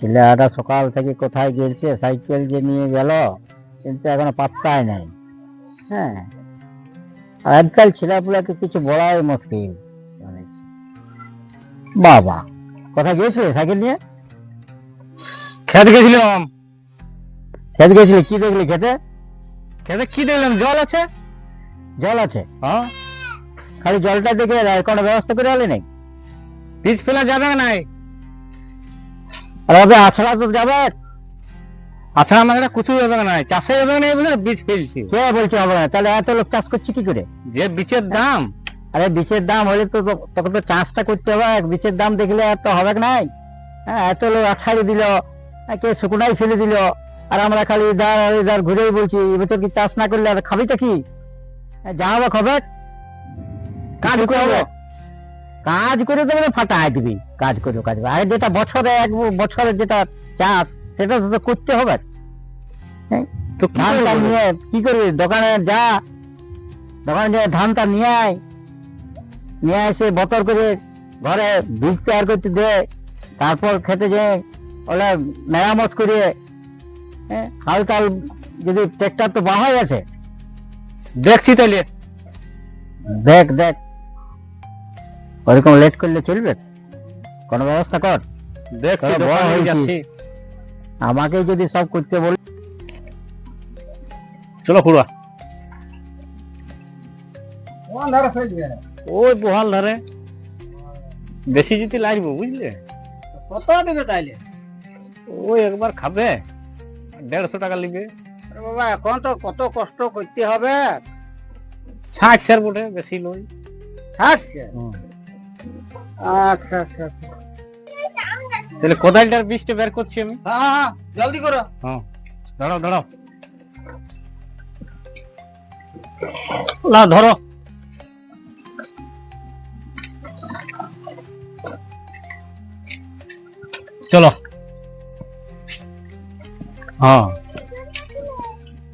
ছেলেটা সকাল থেকে কোথায় গেছে? সাইকেল যে নিয়ে গেল কিন্তু এখনও পাত্তাই নাই। হ্যাঁ। আর আজকাল ছেলেপুলাকে কিছু বলাই মুশকিল। বাবা কোথায় গিয়েছিলে সাইকেল নিয়ে? খেতে গেছিলাম। খেতে গেছিলে? কি দেখলি খেতে? খেতে কি দেখলাম? জল আছে? জল আছে। হ্যাঁ? খালি জলটা দেখে কোনো ব্যবস্থা করে হলে নাকি বীজ ফেলা যাবে নাই আর ওদের আছড়া তো যাবে। আছাড়া মাছড়া কিছু যাবে নাই চাষে যাবে না বলে বীজ ফেলছি। কে বলছে হবে না? তাহলে এত লোক চাষ করছে কি করে? যে বীজের দাম। আরে বীজের দাম হলে তো তো- তখন তো চাষটা করতে হবে বীজের দাম দেখলে তো হবে নাই হ্যাঁ এত লোক আছাড়ি দিল কে শুকনাই ফেলে দিল। আর আমরা খালি ইধার আর ঘুরেই বলছি এবছর কি চাষ না করলে আর খাবিটা কি? হ্যাঁ, যা হবে খবর। কাজ করবে কাজ করে তো মানে ফাটাই দিবি। কাজ করবে কাজ করবে আর যেটা বছরে এক বছরের যেটা চাষ সেটা তো করতে হবে। হ্যাঁ, তো করব? নিয়ে কি করবি? দোকানে যা। দোকানে যে ধানটা নিয়ে আয়। নিয়ে এসে বতর করে ঘরে বীজ তৈরি করতে দে। তারপর খেতে যে ওলা মেরামত করে। হ্যাঁ, হাল টাল যদি ট্রেক্টর তো বাহা গেছে দেখছি তাহলে। দেখ দেখ। ওরকম লেট করলে চলবে? কোনো ব্যবস্থা কর। দেখছি বড় যাচ্ছি। আমাকে যদি সব করতে বল। চলো খুড়া ওই বহাল ধারে। বেশি যদি লাগবে বুঝলে? কত দেবে তাইলে? ওই একবার খাবে। দেড়শো টাকা নিবে। বাবা এখন তো কত কষ্ট করতে হবে। ষাট স্যার বটে বেশি লই থাকছে আচ্ছা আচ্ছা আচ্ছা। তাহলে কোদালটার বীজটা বের করছি আমি। হ্যাঁ হ্যাঁ জলদি করো। হ্যাঁ দাঁড়াও দাঁড়াও। না ধরো। চলো। হ্যাঁ।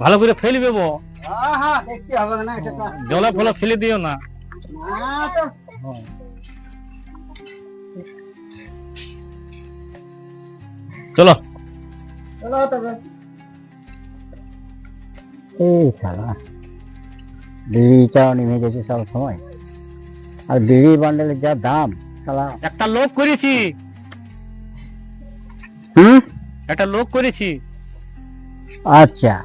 ভালো করে ফেলে দেবো। হ্যাঁ হ্যাঁ দেখতে হবে না সেটা জলে ফলে ফেলে দিও না। না তো চলো। চলো তবে এই বিড়িটাও নেমে গেছে সব সময়। আর বিড়ি বান্ডেলের যা দাম শালা। একটা লোক করেছি। হুম? একটা লোক করেছি। আচ্ছা।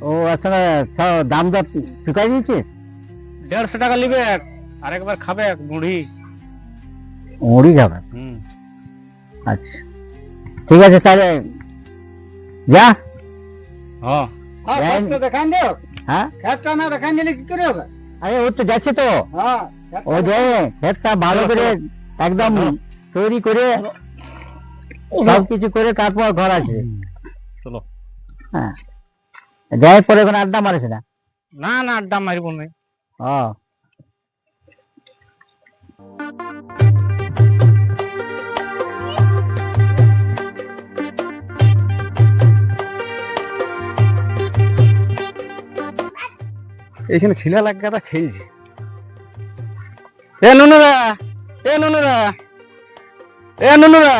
ও আসলে সব দাম দর চুকাই দিয়েছিস দেড়শো টাকা নিবে এক আর একবার খাবে এক মুড়ি। মুড়ি যাবে হুম। আচ্ছা। ঠিক আছে তাহলে যা। হ্যাঁ। দেন। দেখান দিও হ্যাঁ? খেতটা না দেখান দিলে কি করে হবে? আরে ও তো যাচ্ছে তো। হ্যাঁ ও যে ক্ষেতটা ভালো করে একদম তৈরি করে সব কিছু করে তারপর ঘর আসবে চলো। হ্যাঁ। যাই পরে ওখানে আড্ডা মারিস না। না না আড্ডা মারিব না। ও এইখানে ছিলা লাগাটা খেয়েছি এ নুনুরা এ নুনুরা এ নুনুরা।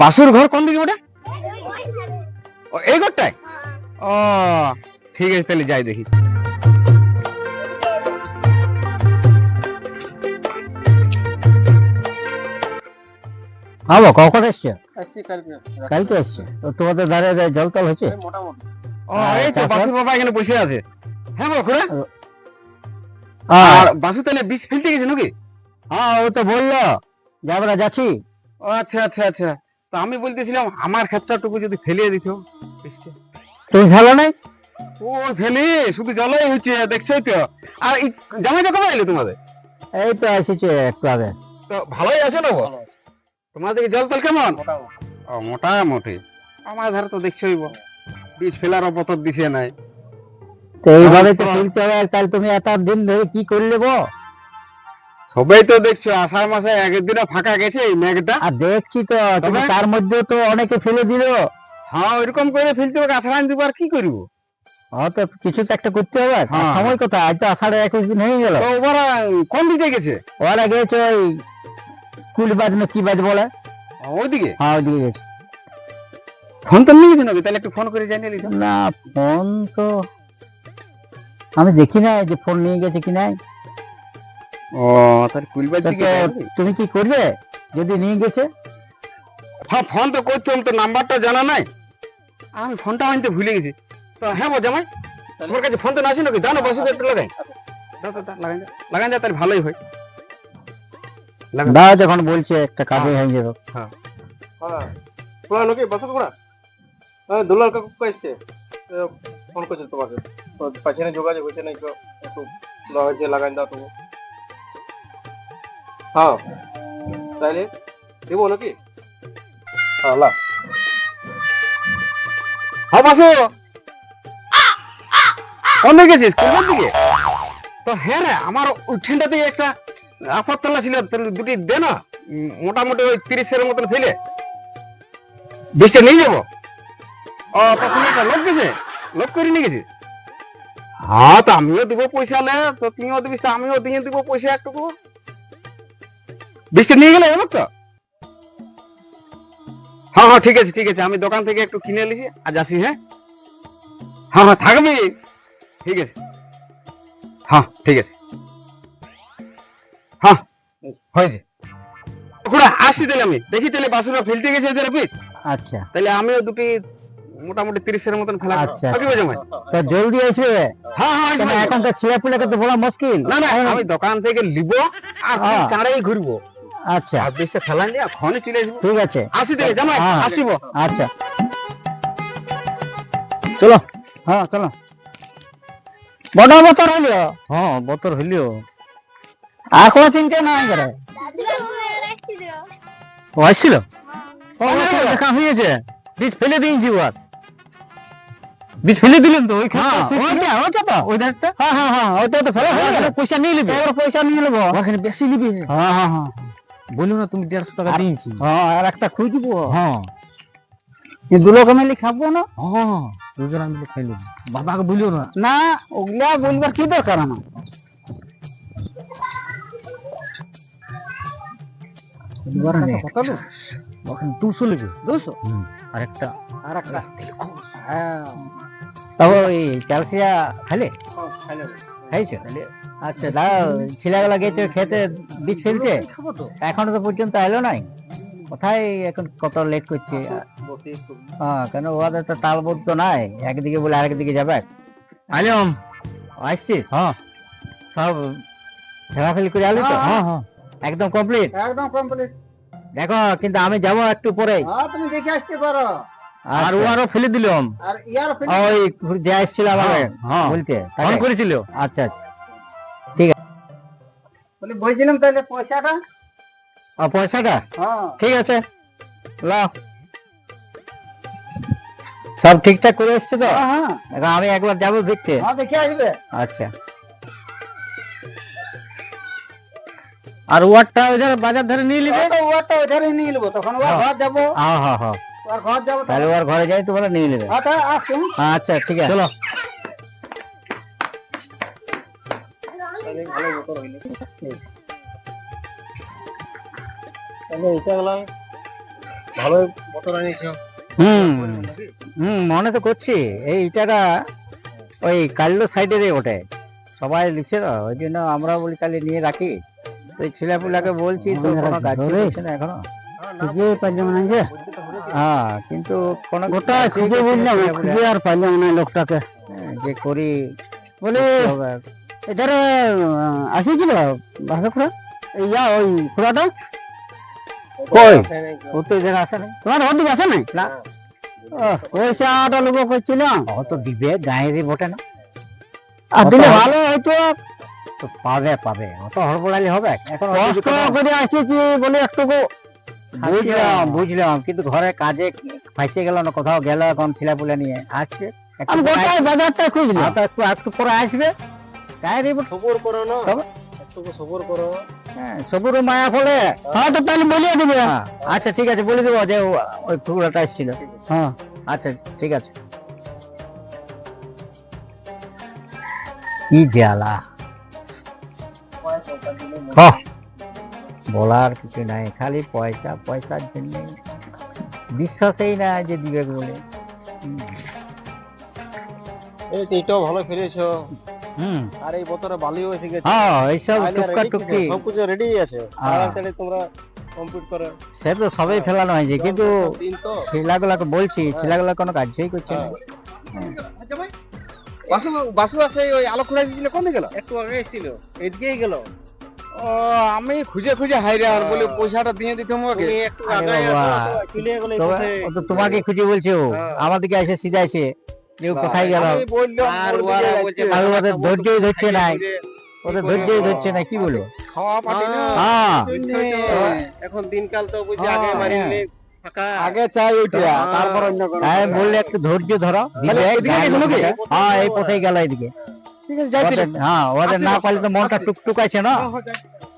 বাসুর ঘর কোন দিকে ওটা ও, এই ঘরটায়? ও ঠিক আছে তাহলে যাই দেখি। হব কখন এসছে? কালকে কালকে এসছে? তো তোমাদের ধারে জল টল হচ্ছে মোটামুটি। ও এই তো চাষবাস? বাবা এখানে বসে আছে। হ্যাঁ বাবা আর আর বাসু তাহলে বীজ ফেলতে গেছে নাকি? হ্যাঁ ও তো বলল যে আমরা যাচ্ছি। আচ্ছা আচ্ছা আচ্ছা। তো আমি বলতেছিলাম আমার ক্ষেত্রটুকু যদি ফেলিয়ে দিত। তুমি ভালো নাই? ও ফেলি শুধু জলই হচ্ছে দেখছোই তো। আর এই জামাইটা কবে এলো তোমাদের? এই তো এসেছে একটু আগে। তো ভালোই আছে না জল তল কেমন? মোটামুটি। ও মোটামুটি। আমার ধারে তো দেখছোই। বীজ ফেলার অপতর দিছে নাই। তো এইভাবে তো চলতে হবে আর কাল তুমি এত দিন ধরে কি করলে গো? সবাই তো দেখছ আষাঢ় মাসে আগের দিনে ফাঁকা গেছে এই মেঘটা। আর দেখছি তো তুমি? তার মধ্যে তো অনেকে ফেলে দিল। হ্যাঁ ওইরকম করে ফেলতে হবে আষাঢ় দিব আর কি করব? ও হয়তো কিছু তো একটা করতে হবে। হ্যাঁ। সময় কোথায়? আজ তো আষাঢ়ে একুশ দিন হয়ে গেল। ওরা কোন দিকে গেছে? ওরা গেছে ওই কুল বাজ না কি বাজ বলে? ওইদিকে? হ্যাঁ ওইদিকে গেছে। ফোন তো নিয়ে গেছে নাকি? তাহলে একটু ফোন করে জানিয়ে নিতাম না ফোন তো আমি দেখি না যে ফোন নিয়ে গেছে কি নাই। ও তাহলে তুমি কি করবে? যদি নিয়ে গেছে? হ্যাঁ ফোন তো করছিলাম তো নাম্বারটা জানা নাই। আমি ফোনটা আনতে ভুলে গেছি। তো হ্যাঁ বো জামাই তোমার কাছে ফোন তো না আছে নাকি? দাও না বসে একটু লাগাই। লাগাই লাগাই দাও তাহলে ভালোই হয়। দাও যখন বলছে একটা কাজে হয়ে। যাবে হ্যাঁ। পুরা নাকি? বসত পুরা হ্যাঁ দুলাল কাকু কইছে ফোন করছিল তোমাকে। পাশে যোগাযোগ হয়েছে তো একটু হয়েছে লাগাই দাও তুমি। হ্যাঁ। তাইলে দেবো নাকি? হ্যাঁ হ্যাঁ বাসু। গেছিস? কোন দিকে? তো হ্যাঁ রে আমার উঠেনটাতে একটা আপাত তোলা ছিল দুটি দে না। মোটামুটি ওই তিরিশের মতন ফেলে। বৃষ্টি নিয়ে যাব। ও একটা লোক গেছে লোক করে নিয়ে গেছিস হ্যাঁ তো আমিও দিব পয়সা লে। তো তুমিও দিবিস আমিও দিয়ে দিব পয়সা একটুকু। বৃষ্টি নিয়ে গেলে এবার তো? হ্যাঁ হ্যাঁ ঠিক আছে ঠিক আছে। আমি দোকান থেকে একটু কিনে নিয়েছি আজ আসি হ্যাঁ? হ্যাঁ হ্যাঁ থাকবি? ঠিক আছে। হ্যাঁ ঠিক আছে। হ্যাঁ। হয়েছে। খুড়া আসি তাহলে আমি। দেখি তাহলে বাসুরা ফেলতে গেছে আচ্ছা। তাহলে আমিও দুটি মোটামুটি তিরিশের মতন ফেলা আচ্ছা। তো জলদি আসবে? হ্যাঁ হ্যাঁ আসব, এখন তো ছেলে পুলেকে তো বড় মুশকিল। না না আমি দোকান থেকে নিব আর হ্যাঁ। চাঁড়াই ঘুরবো। আচ্ছা। আর বেশি ফেলান দিয়ে খনে চলে আসব। ঠিক আছে। আসি তাহলে জামাই হ্যাঁ। আসিব। আচ্ছা। চলো। হ্যাঁ চলো। বড় বতর হইল? হ্যাঁ বতর হইল। এখনও চিনতে না করে। ও আসছিল? দেখা হয়েছে। বীজ ফেলে দিয়েছি ওর বীজ ফেলে দিলেন তো ওই ওইটা ওইটা তো ওই ধারটা হ্যাঁ হ্যাঁ হ্যাঁ ওইটা তো ফেলে হয়ে গেল। পয়সা নিয়ে নিবি। এবার পয়সা নিয়ে নেব। ওখানে বেশি নিবি। হ্যাঁ হ্যাঁ হ্যাঁ। বলো না তুমি দেড়শো টাকা দিয়েছি। হ্যাঁ আর একটা খুঁজ দিব। হ্যাঁ। দুলোকে মিলে খাব না? হ্যাঁ দুজন মিলে খাইলে বাবাকে বলিও না। না ওগুলা বলবার কি দরকার আমার? ওখানে দুশো নেবে দুশো আর একটা আর একটা তবে ওই চালসিয়া খালে খাইছো? আচ্ছা ছেলেগুলা গেছে খেতে বীজ এখনও তো পর্যন্ত এলো নাই? কোথায় এখন কত লেট করছে? হ্যাঁ কেন ওদের তো তালবোধ তো নাই। একদিকে বলে আরেকদিকে যাবে। আলম। আসছিস? হ্যাঁ। সব ফেলাফেলি করে আলো তো? হ্যাঁ, হ্যাঁ হ্যাঁ। একদম কমপ্লিট একদম কমপ্লিট দেখো কিন্তু আমি যাব একটু পরে হ্যাঁ তুমি দেখে আসতে পারো। আর ও আরও ফেলে দিলাম আর ইয়ার ফেলে ওই যে আসছিল আমাকে বলতে ফোন করেছিল। আচ্ছা আচ্ছা। ঠিক আছে। বলি বলছিলাম তাহলে পয়সাটা? আর পয়সাটা? হ্যাঁ। ঠিক আছে। লাও সব ঠিকঠাক করে এসছে তো? হ্যাঁ হ্যাঁ। আমি একবার যাব দেখতে। হ্যাঁ দেখে আসবে। আচ্ছা। আর ওয়ারটা ওইধারে বাজার ধরে নিয়ে নিবে? তো ওটা ওইধারে নিয়ে নেব তখন ওর হ্যাঁ। ঘর যাব। হ্যাঁ হ্যাঁ হ্যাঁ। ওর ঘর যাব তাহলে ওর ঘরে যাই তোমরা নিয়ে নেবে। আচ্ছা আচ্ছা ঠিক আছে। চলো। ভালো মতো আনিয়েছো। হুম হুম মনে তো করছি। এই ইটাটা ওই কাল্লো সাইডে রে ওঠে। সবাই লিখছে তো ওই জন্য আমরা বলি তাহলে নিয়ে রাখি। এই ছেলেপুলাকে বলছি তো কোনো কাজ করছে না এখনও? খুঁজে পাইলাম না যে। হ্যাঁ কিন্তু কোনো গোটা খুঁজে বুঝলাম খুঁজে আর পাইলাম না লোকটাকে। হ্যাঁ, যে করি বলে এটারে আসেছিল ভাষা খুড়া ইয়া ওই খুড়াটা? কই? ও তো এখানে আসে নাই। তোমার দিকে আসে নাই? না। পয়সাটা লোক করছিল। ও তো দিবে গায়েরই বটে না। আর দিলে ভালো হয়তো তো পাবে পাবে। অত হড়বড়ালি হবে? এখন কষ্ট করে আসেছি বলে একটুকু। বুঝলাম বুঝলাম কিন্তু ঘরে কাজে ফাইসে গেল না কোথাও গেল এখন ছেলেপুলে নিয়ে আসছে। আমি গোটাই বাজারটা খুঁজলাম। একটু একটু পরে আসবে। করো না। একটু করো। হ্যাঁ, সবুরও মায়া ফলে। হ্যাঁ তো তাহলে বলিয়ে দেবে। আচ্ছা ঠিক আছে বলে দেবো যে ওই টুকরাটা এসেছিল। হ্যাঁ। আচ্ছা ঠিক আছে। কি জ্বালা। হ্যাঁ, বলার কিছু নাই খালি পয়সা পয়সার জন্য। বিশ্বাসই না যে দিবে বলে। হুম। এই তো ভালো ফিরেছো হুম। আর এই বোতলে বালিও এসে গেছে। হ্যাঁ এইসব তাহলে টুকা ready সব কিছু রেডি আছে। হ্যাঁ। তাড়াতাড়ি তোমরা কমপ্লিট করো। সে তো সবই ফেলানো হয়েছে কিন্তু তো। বলছি ছেলেগুলা কোনো কাজই করছে না। বাসু বাসু আছে ওই আলো খুঁড়াই দিয়েছিল কোন গেল? একটু আগে এসেছিল এদিকেই গেল। ও আমি খুঁজে খুঁজে হাইরান বলে পয়সাটা দিয়ে দিতে আমাকে। একটু আরে আগে চলে গেলে তো- ও তো তোমাকে খুঁজে বলছে ও। হ্যাঁ। আমাদেরকে এসে সিধা এসে। যে কোথায় গেল? আমি বললাম আর ওর বলছে ওদের ধৈর্যই ধরছে নাই ওদের ধৈর্যই ধরছে না কি বলব? খাওয়া পাটি না। হ্যাঁ। এখন দিনকাল তো হ্যাঁ। আগে মারিলে ফাঁকা। আগে চাই ওইটা হ্যাঁ। তারপর অন্য কোনো আমি বললে একটু ধৈর্য ধরো। হ্যাঁ এই পথেই গেল এদিকে। ঠিক আছে যাইতে হ্যাঁ ওদের না পারলে তো মনটা টুকটুক আছে না?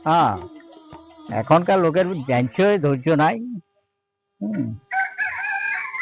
হ্যাঁ এখনকার লোকের জ্ঞান ধৈর্য নাই। হুম।